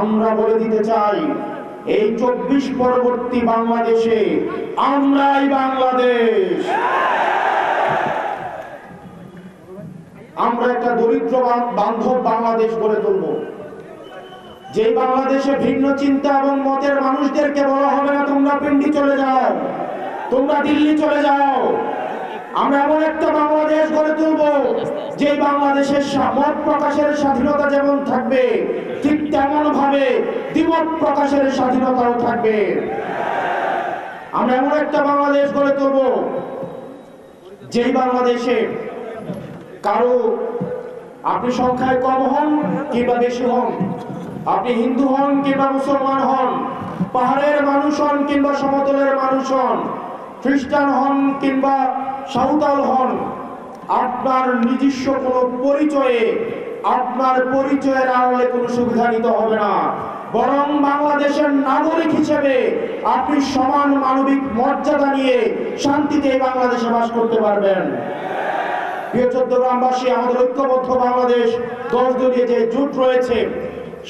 আমরা বলে দিতে চাই, এই চব্বিশ পরবর্তী বাংলাদেশে আমরাই বাংলাদেশ। আমরা একটা দরিদ্র বান্ধব বাংলাদেশ গড়ে তুলব। যে বাংলাদেশে ভিন্ন চিন্তা এবং মতের মানুষদেরকে বলা হবে না, তোমরা পিন্ডি চলে যাও, তোমরা দিল্লি চলে যাও। আমরা এমন একটা বাংলাদেশ গড়ে তুলব যে বাংলাদেশের মত প্রকাশের স্বাধীনতা যেমন থাকবে, ঠিক তেমন ভাবে দ্বিমত প্রকাশের স্বাধীনতাও থাকবে। আমরা এমন একটা বাংলাদেশ গড়ে তুলব যেই বাংলাদেশে কারও আপনি সংখ্যায় কম হন কিংবা বেশি হন, আপনি হিন্দু হন কিংবা মুসলমান হন, পাহাড়ের মানুষ হন কিংবা সমতলের মানুষ হন, খ্রিস্টান হন কিংবা সাঁওতাল হন। আপনার নিজস্ব কোনো পরিচয়ে, আপনার পরিচয়ের আড়ালে কোনো সুবিধা নিতে হবে না। বরং বাংলাদেশের নাগরিক হিসেবে আপনি সমান মানবিক মর্যাদা নিয়ে শান্তিতে বাংলাদেশে বাস করতে পারবেন। প্রিয় চট্টগ্রামবাসী আমাদের ঐক্যবদ্ধ বাংলাদেশ দশ দলীয় যে জোট রয়েছে,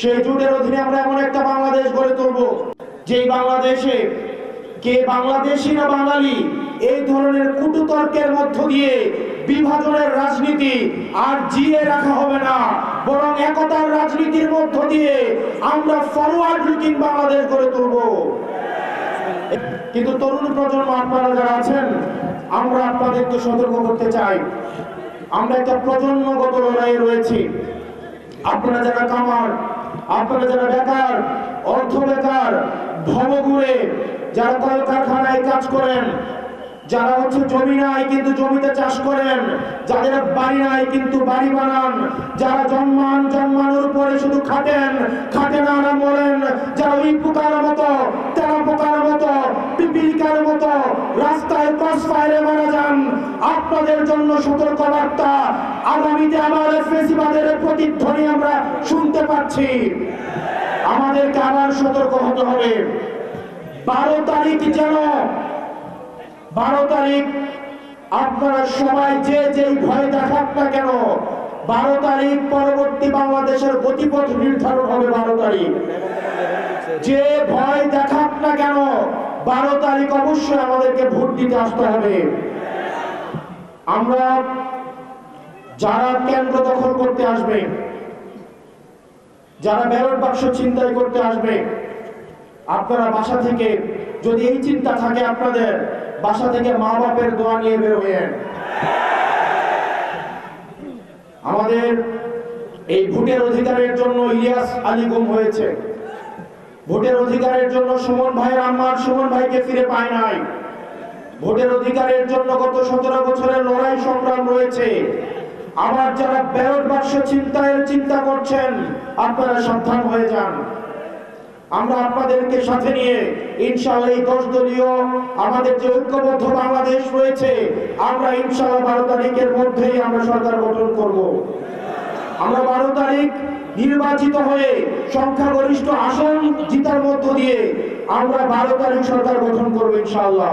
সেই জোটের অধীনে আমরা এমন একটা বাংলাদেশ গড়ে তুলব, যেই বাংলাদেশে কে বাংলাদেশি না বাঙালি এই ধরনের কুটুতর্কের মধ্য দিয়ে বিভাজনের রাজনীতি আর জিয়ে রাখা হবে না। বরং একতার রাজনীতির মধ্য দিয়ে আমরা ফরওয়ার্ড লুকিং বাংলাদেশ গড়ে তুলব। কিন্তু তরুণ প্রজন্ম আপনারা যারা আছেন, আমরা আপনাদেরকে সতর্ক করতে চাই। আমরা একটা প্রজন্মগত লড়াইয়ে রয়েছি। আপনারা যারা কামার, আপনারা যারা বেকার, অর্থ বেকার, ভবঘুরে, যারা কলকারখানায় কাজ করেন যারা হচ্ছে জমি নাই কিন্তু জমিতে চাষ করেন, যাদের বাড়ি নাই কিন্তু বাড়ি বানান, যারা জন্মান জন্মানোর পরে শুধু খাটেন, খাটে না না মরেন, যারা ওই পোকার মতো, তেরা পোকার মতো, পিপিলিকার মতো রাস্তায় ক্রস ফায়ারে মারা যান, আপনাদের জন্য সতর্ক বার্তা আগামীতে আবার ফেসিবাদের প্রতিধ্বনি আমরা শুনতে পাচ্ছি। আমাদেরকে আবার সতর্ক হতে হবে। বারো তারিখ যেন বারো তারিখ, আপনারা সবাই যে যেই ভয় দেখাক না কেন, বারো তারিখ পরবর্তী বাংলাদেশের গতিপথ নির্ধারণ হবে বারো তারিখ। যে ভয় দেখাক না কেন, বারো তারিখ অবশ্যই আমাদেরকে ভোট দিতে আসতে হবে। আমরা যারা কেন্দ্র দখল করতে আসবে, যারা ব্যালট বাক্স চিন্তাই করতে আসবে, আপনারা বাসা থেকে যদি এই চিন্তা থাকে আপনাদের বাসা থেকে মা বাপের দোয়া নিয়ে বের হয়েন আমাদের এই ভোটের অধিকারের জন্য ইলিয়াস আলী গুম হয়েছে। ভোটের অধিকারের জন্য সুমন ভাইয়ের আম্মার সুমন ভাইকে ফিরে পায় নাই। ভোটের অধিকারের জন্য গত সতেরো বছরের লড়াই সংগ্রাম রয়েছে। আবার যারা ব্যালট বাক্স চিন্তায়ের চিন্তা করছেন, আপনারা সাবধান হয়ে যান। আমরা আপনাদেরকে সাথে নিয়ে ইনশাআল্লাহ এই দশ দলীয় আমাদের যে ঐক্যবদ্ধ বাংলাদেশ রয়েছে, আমরা ইনশাআল্লাহ বারো তারিখের মধ্যেই আমরা সরকার গঠন করব। আমরা বারো তারিখ নির্বাচিত হয়ে সংখ্যাগরিষ্ঠ আসন জিতার মধ্য দিয়ে আমরা বারো তারিখ সরকার গঠন করব ইনশাআল্লাহ।